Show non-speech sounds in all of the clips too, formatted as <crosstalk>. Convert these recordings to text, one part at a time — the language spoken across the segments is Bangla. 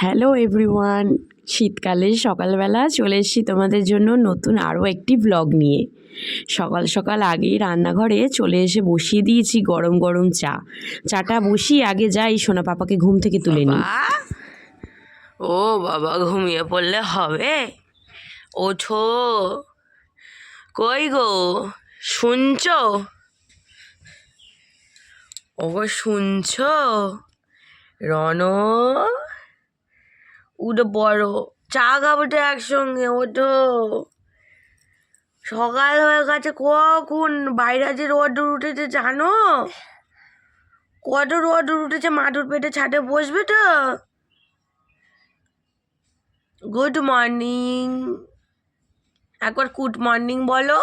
হ্যালো এভরিওয়ান শীতকালে সকালবেলা চলে এসেছি তোমাদের জন্য নতুন আরও একটি ব্লগ নিয়ে। সকাল সকাল আগেই রান্নাঘরে চলে এসে বসিয়ে দিয়েছি গরম গরম চা। চাটা বসিয়ে আগে যাই, সোনা পাপাকে ঘুম থেকে তুলে বাবা? ও বাবা, ঘুমিয়ে পড়লে হবে? ওঠো। কই গো? শুনছো? ওগো শুনছো? রন উঠে পড়ো চা খাব তো একসঙ্গে, ওঠো। সকাল হয়ে গেছে, কখন? বাইরে যে রোদ্দুর উঠেছে, জানো? কত রোদ্দুর উঠেছে মাদুর পেটে ছাদে বসবে তো? গুড মর্নিং একবার গুড মর্নিং বলো।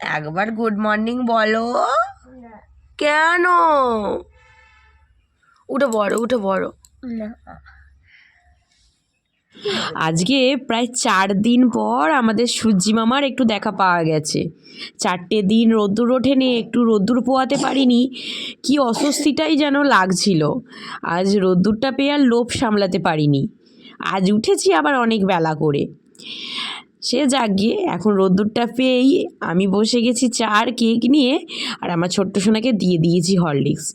একবার গুড মর্নিং বলো। কেন? উঠে বড় উঠে বড় আজকে প্রায় চার দিন পর আমাদের সূর্যি মামার একটু দেখা পাওয়া গেছে। চারটে দিন রোদ্দুর ওঠেনি, একটু রোদ্দুর পোয়াতে পারিনি। কি অস্বস্তিটাই যেন লাগছিল। আজ রোদ্দুরটা পেয়ে আর লোভ সামলাতে পারিনি। আজ উঠেছি আবার অনেক বেলা করে। সে যাক গিয়ে এখন রোদ্দুরটা পেয়েই আমি বসে গেছি চার কেক নিয়ে আর আমার ছোট্ট সোনাকে দিয়ে দিয়েছি হরলিক্স।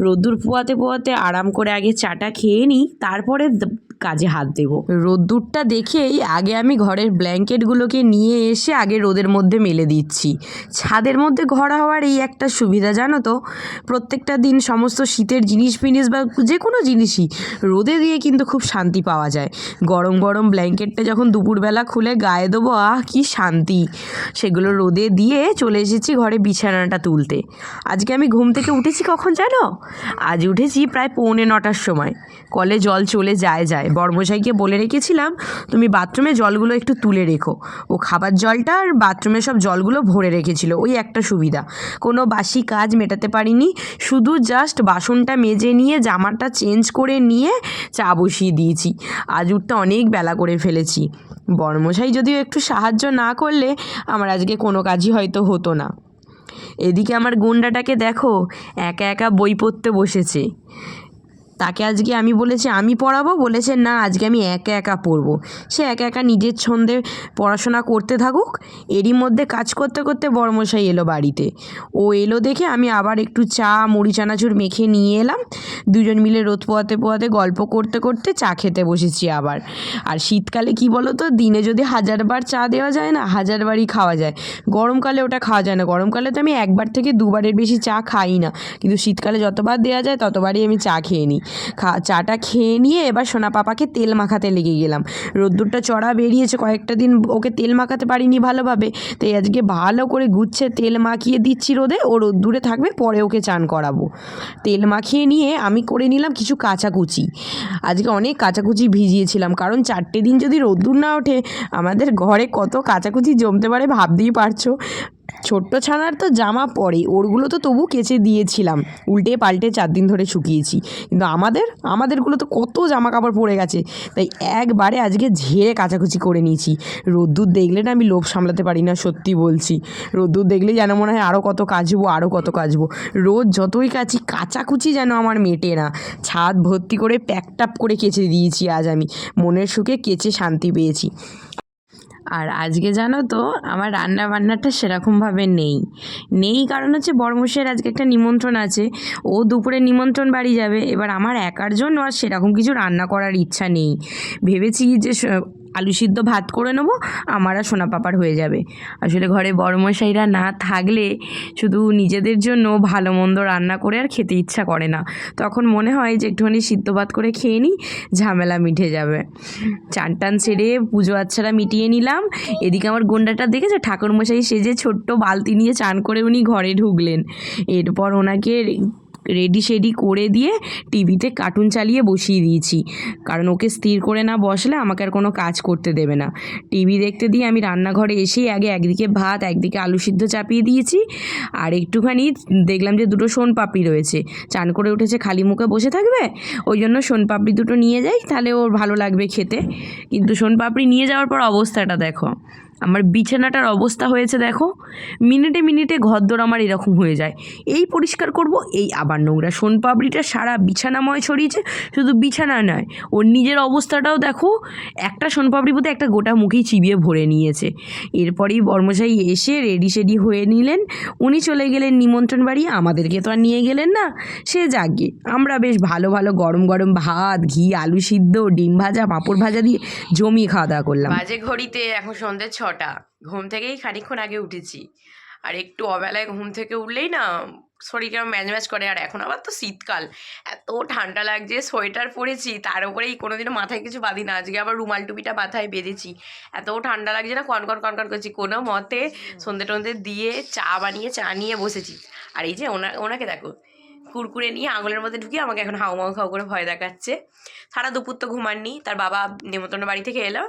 রোদ্দুর পোয়াতে পোয়াতে আরাম করে আগে চাটা খেয়ে নিই, তারপরে কাজে হাত দেবো। রোদ্দুরটা দেখেই আগে আমি ঘরের ব্ল্যাঙ্কেটগুলোকে নিয়ে এসে আগে রোদের মধ্যে মেলে দিচ্ছি। ছাদের মধ্যে ঘর হওয়ার এই একটা সুবিধা, জানো তো? প্রত্যেকটা দিন সমস্ত শীতের জিনিস ফিনিস বা যে কোনো জিনিসই রোদে দিয়ে কিন্তু খুব শান্তি পাওয়া যায়। গরম গরম ব্ল্যাঙ্কেটটা যখন দুপুরবেলা খুলে গায়ে দেবো, আহ, কি শান্তি! সেগুলো রোদে দিয়ে চলে এসেছি ঘরে বিছানাটা তুলতে। আজকে আমি ঘুম থেকে উঠেছি কখন জানো? আজ উঠেছি প্রায় পৌনে নটার সময়। কলে জল চলে যায় যায়। বর্মশাইকে বলে রেখেছিলাম, তুমি বাথরুমে জলগুলো একটু তুলে রেখো। ও খাবার জলটা আর বাথরুমে সব জলগুলো ভরে রেখেছিল, ওই একটা সুবিধা। কোনো বাসি কাজ মেটাতে পারিনি, শুধু জাস্ট বাসনটা মেজে নিয়ে, জামাটা চেঞ্জ করে নিয়ে চা বসিয়ে দিয়েছি। আজ উঠতে অনেক বেলা করে ফেলেছি। বর্মশাই যদিও একটু সাহায্য না করলে, আমার আজকে কোনো কাজই হয়তো হতো না। এদিকে আমার গুন্ডাটাকে দেখো, একা একা বই পড়তে বসেছে। তাকে আজকে আমি বলেছি, আমি পড়াবো? বলেছে, না, আজকে আমি একা একা পড়ব। সে একা একা নিজের ছন্দে পড়াশোনা করতে থাকুক, এরই মধ্যে কাজ করতে করতে বড়মশাই এলো বাড়িতে। ও এলো দেখে আমি আবার একটু চা, মুড়ি, চানাচুর মেখে নিয়ে এলাম। দুজন মিলে রোদ পোয়াতে পোয়াতে গল্প করতে করতে চা খেতে বসেছি আবার। আর শীতকালে কি বলো তো দিনে যদি হাজারবার চা দেওয়া যায় না, হাজারবারই খাওয়া যায়। গরমকালে ওটা খাওয়া যায় না। গরমকালে তো আমি একবার থেকে দুবারের বেশি চা খাই না। কিন্তু শীতকালে যতবার দেওয়া যায়, ততবারই আমি চা খেয়ে নিই। খা, চাটা খেয়ে নিয়ে এবার সোনা পাপাকে তেল মাখাতে লেগে গেলাম। রোদ্দুরটা চড়া বেরিয়েছে, কয়েকটা দিন ওকে তেল মাখাতে পারিনি ভালোভাবে। তাই আজকে ভালো করে গুচ্ছে তেল মাখিয়ে দিচ্ছি রোদে, ও রোদ্দুরে থাকবে, পরে ওকে চান করাবো। তেল মাখিয়ে নিয়ে আমি করে নিলাম কিছু কাচাকুচি। আজকে অনেক কাচাকুচি ভিজিয়েছিলাম, কারণ চারটে দিন যদি রোদ্দুর না ওঠে, আমাদের ঘরে কত কাচাকুচি জমতে পারে ভাবতেই পারছ। ছোট্ট ছানার তো জামা পরে, ওরগুলো তো তবু কেচে দিয়েছিলাম। উল্টে পাল্টে চার দিন ধরে শুকিয়েছি। কিন্তু আমাদের, আমাদেরগুলো তো কত জামা কাপড় পড়ে গেছে। তাই একবারে আজকে ঝেড়ে কাচাকুচি করে নিয়েছি। রোদ্দুর দেখলে না আমি লোভ সামলাতে পারি না, সত্যি বলছি। রোদ্দুর দেখলেই যেন মনে হয় আরও কত কাচবো আরও কত কাচবো। রোজ যতই কাচি, কাচাকুচি যেন আমার মেটে না। ছাদ ভর্তি করে প্যাকটাপ করে কেচে দিয়েছি আজ আমি। মনের সুখে কেচে শান্তি পেয়েছি। আর আজকে জানো তো, আমার রান্না বান্নাটা সেরকমভাবে নেই। নেই কারণ হচ্ছে বড়মশের আজকে একটা নিমন্ত্রণ আছে। ও দুপুরে নিমন্ত্রণ বাড়ি যাবে। এবার আমার একার জন্য আর সেরকম কিছু রান্না করার ইচ্ছা নেই। ভেবেছি যে আলু সিদ্ধ ভাত করে নেব, আমার আর সোনা পাপার হয়ে যাবে। আসলে ঘরে বড়মশাইরা না থাকলে শুধু নিজেদের জন্য ভালো মন্দ রান্না করে আর খেতে ইচ্ছা করে না। তখন মনে হয় যে একটুখানি সিদ্ধ ভাত করে খেয়ে নিই, ঝামেলা মিটে যাবে। চান টান সেরে পুজো আচ্ছারা মিটিয়ে নিলাম। এদিকে আমার গন্ডাটা দেখেছে? ঠাকুরমশাই সেজে ছোট্ট বালতি নিয়ে চান করে উনি ঘরে ঢুকলেন। এরপর ওনাকে রেডি শেডি করে দিয়ে টিভিতে কার্টুন চালিয়ে বসিয়ে দিয়েছি। কারণ ওকে স্থির করে না বসলে আমাকে আর কোনো কাজ করতে দেবে না। টিভি দেখতে দিয়ে আমি রান্নাঘরে এসেই আগে একদিকে ভাত, একদিকে আলু সিদ্ধ চাপিয়ে দিয়েছি। আর একটুখানি দেখলাম যে দুটো সোন পাপড়ি রয়েছে। চান করে উঠেছে, খালি মুখে বসে থাকবে? ওই জন্য সোন পাপড়ি দুটো নিয়ে যাই, তাহলে ওর ভালো লাগবে খেতে। কিন্তু সোন পাপড়ি নিয়ে যাওয়ার পর অবস্থাটা দেখো। আমার বিছানাটার অবস্থা হয়েছে দেখো। মিনিটে মিনিটে ঘরদোর আমার এরকম হয়ে যায়। এই পরিষ্কার করব, এই আবার নোংরা। সোনপাপড়িটা সারা বিছানাময় ছড়িয়েছে, শুধু বিছানা নয়, ওর নিজের অবস্থাটাও দেখো, একটা সোনপাপড়ি বোধহয় একটা গোটা মুখেই চিবিয়ে ভরে নিয়েছে। এরপরেই বর্মশাই এসে রেডি সেডি হয়ে নিলেন। উনি চলে গেলেন নিমন্ত্রণ বাড়ি, আমাদেরকে তো আর নিয়ে গেলেন না। সে যাগে আমরা বেশ ভালো ভালো গরম গরম ভাত, ঘি, আলু সিদ্ধ, ডিম ভাজা, পাঁপড় ভাজা দিয়ে জমিয়ে খাওয়া দাওয়া করলাম। বাজে ঘড়িতে এখন সন্ধ্যে ছটা। ঘুম থেকেই খানিকক্ষণ আগে উঠেছি। আর একটু অবেলায় ঘুম থেকে উঠলেই না শরীরটা ম্যাজ ম্যাজ করে। আর এখন আবার তো শীতকাল। এত ঠান্ডা লাগছে সোয়েটার পরেছি তার উপরেই কোনো দিনও মাথায় কিছু বাঁধি না। আজকে আবার রুমাল টুপিটা মাথায় বেঁধেছি। এত ঠান্ডা লাগছে না কনকন কনকন করছি। কোনো মতে সন্ধে টন্ধে দিয়ে চা বানিয়ে চা নিয়ে বসেছি। আর এই যে ওনা ওনাকে দেখো কুরকুরে নিয়ে আঙুলের মধ্যে ঢুকিয়ে আমাকে এখন হাউ মাউ খাও করে ভয় দেখাচ্ছে। সারা দুপুর তো ঘুমাননি, তার বাবা নেমন্তন্ন বাড়ি থেকে এলো।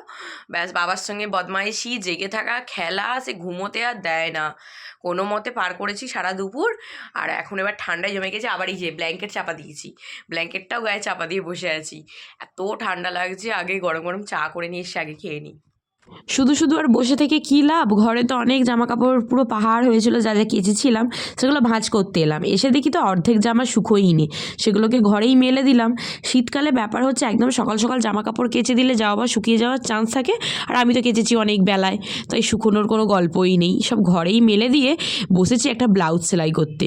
ব্যাস, বাবার সঙ্গে বদমাইশি, জেগে থাকা, খেলা, সে ঘুমোতে আর দেয় না। কোনো মতে পার করেছি সারা দুপুর, আর এখন এবার ঠান্ডায় জমে গেছে, আবার এই যে ব্ল্যাঙ্কেট চাপা দিয়েছি। ব্ল্যাঙ্কেটটাও গায়ে চাপা দিয়ে বসে আছি। এত ঠান্ডা লাগছে, আগে গরম গরম চা করে নিয়ে এসে আগে খেয়ে নিই। শুধু শুধু আর বসে থেকে কী লাভ? ঘরে তো অনেক জামা কাপড় পুরো পাহাড় হয়েছিল, যা যা কেচেছিলাম, সেগুলো ভাঁজ করতে এলাম। এসে দেখি তো অর্ধেক জামা শুকোইনি সেগুলোকে ঘরেই মেলে দিলাম। শীতকালে ব্যাপার হচ্ছে একদম সকাল সকাল জামা কাপড় কেচে দিলে যাওয়া বা শুকিয়ে যাওয়ার চান্স থাকে, আর আমি তো কেচেছি অনেক বেলায়, তাই শুকোনোর কোনো গল্পই নেই। সব ঘরেই মেলে দিয়ে বসেছি একটা ব্লাউজ সেলাই করতে।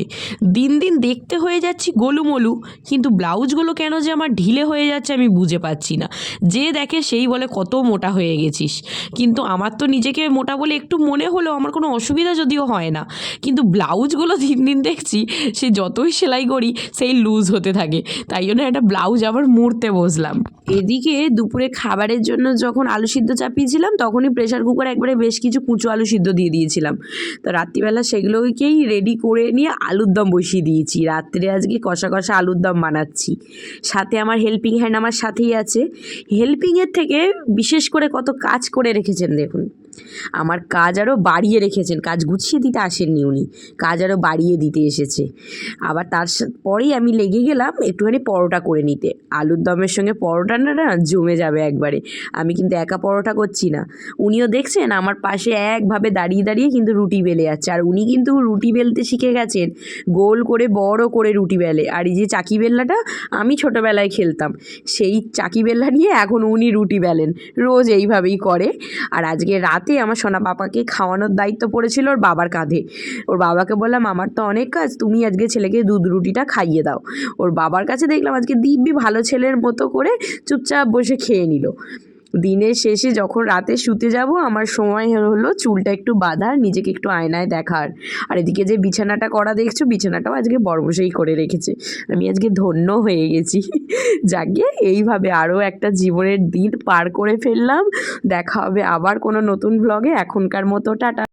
দিন দিন দেখতে হয়ে যাচ্ছি গোলুমলু, কিন্তু ব্লাউজগুলো কেন যে আমার ঢিলে হয়ে যাচ্ছে আমি বুঝে পাচ্ছি না। যে দেখে সেই বলে কত মোটা হয়ে গেছিস। কিন্তু আমার তো নিজেকে মোটা বলে একটু মনে হলেও আমার কোনো অসুবিধা যদিও হয় না। কিন্তু ব্লাউজগুলো দিন দিন দেখছি, সে যতই সেলাই করি, সেই লুজ হতে থাকে। তাই জন্য একটা ব্লাউজ আবার মুড়তে বসলাম। এদিকে দুপুরে খাবারের জন্য যখন আলু সিদ্ধ চাপিয়েছিলাম, তখনই প্রেশার কুকারে একবারে বেশ কিছু কুচো আলু সিদ্ধ দিয়ে দিয়েছিলাম। তো রাত্রিবেলা সেগুলোকেই রেডি করে নিয়ে আলুর দম বসিয়ে দিয়েছি। রাত্রে আজকে কষা কষা আলুর দম বানাচ্ছি। সাথে আমার হেল্পিং হ্যান্ড আমার সাথেই আছে। হেল্পিংয়ের থেকে বিশেষ করে কত কাজ করে রেখেছেন দেখুন। আমার কাজ আরও বাড়িয়ে রেখেছেন, কাজ গুছিয়ে দিতে আসেননি উনি, কাজ আরও বাড়িয়ে দিতে এসেছে। আবার তার পরেই আমি লেগে গেলাম একটুখানি পরোটা করে নিতে। আলুর দমের সঙ্গে পরোটাটা না জমে যাবে একবারে। আমি কিন্তু একা পরোটা করছি না। উনিও দেখছেন আমার পাশে একভাবে দাঁড়িয়ে দাঁড়িয়ে কিন্তু রুটি বেলে যাচ্ছে। আর উনি কিন্তু রুটি বেলতে শিখে গেছেন, গোল করে, বড় করে রুটি বেলে। আর এই যে চাকি বেল্লাটা আমি ছোটোবেলায় খেলতাম, সেই চাকি বেল্লা নিয়ে এখন উনি রুটি বেলেন। রোজ এইভাবেই করে। আর আজকে রাতে আমার সোনা পাপাকে খাওয়ানোর দায়িত্ব পড়েছিল ওর বাবার কাঁধে। ওর বাবাকে বললাম, আমার তো অনেক কাজ, তুমি আজকে ছেলেকে দুধ রুটিটা খাইয়ে দাও। ওর বাবার কাছে দেখলাম আজকে দিব্যি ভালো ছেলের মতো করে চুপচাপ বসে খেয়ে নিল। দিনের শেষে যখন রাতে শুতে যাব, আমার সময় হলো চুলটা একটু বাঁধার, নিজেকে একটু আয়নায় দেখার। আর এদিকে যে বিছানাটা করা দেখছ, বিছানাটাও আজকে বর্বসেই করে রেখেছে। আমি আজকে ধন্য হয়ে গেছি। <laughs> যাকে এইভাবে আরও একটা জীবনের দিন পার করে ফেললাম। দেখা হবে আবার কোনো নতুন ব্লগে এখনকার মতো, টাটা।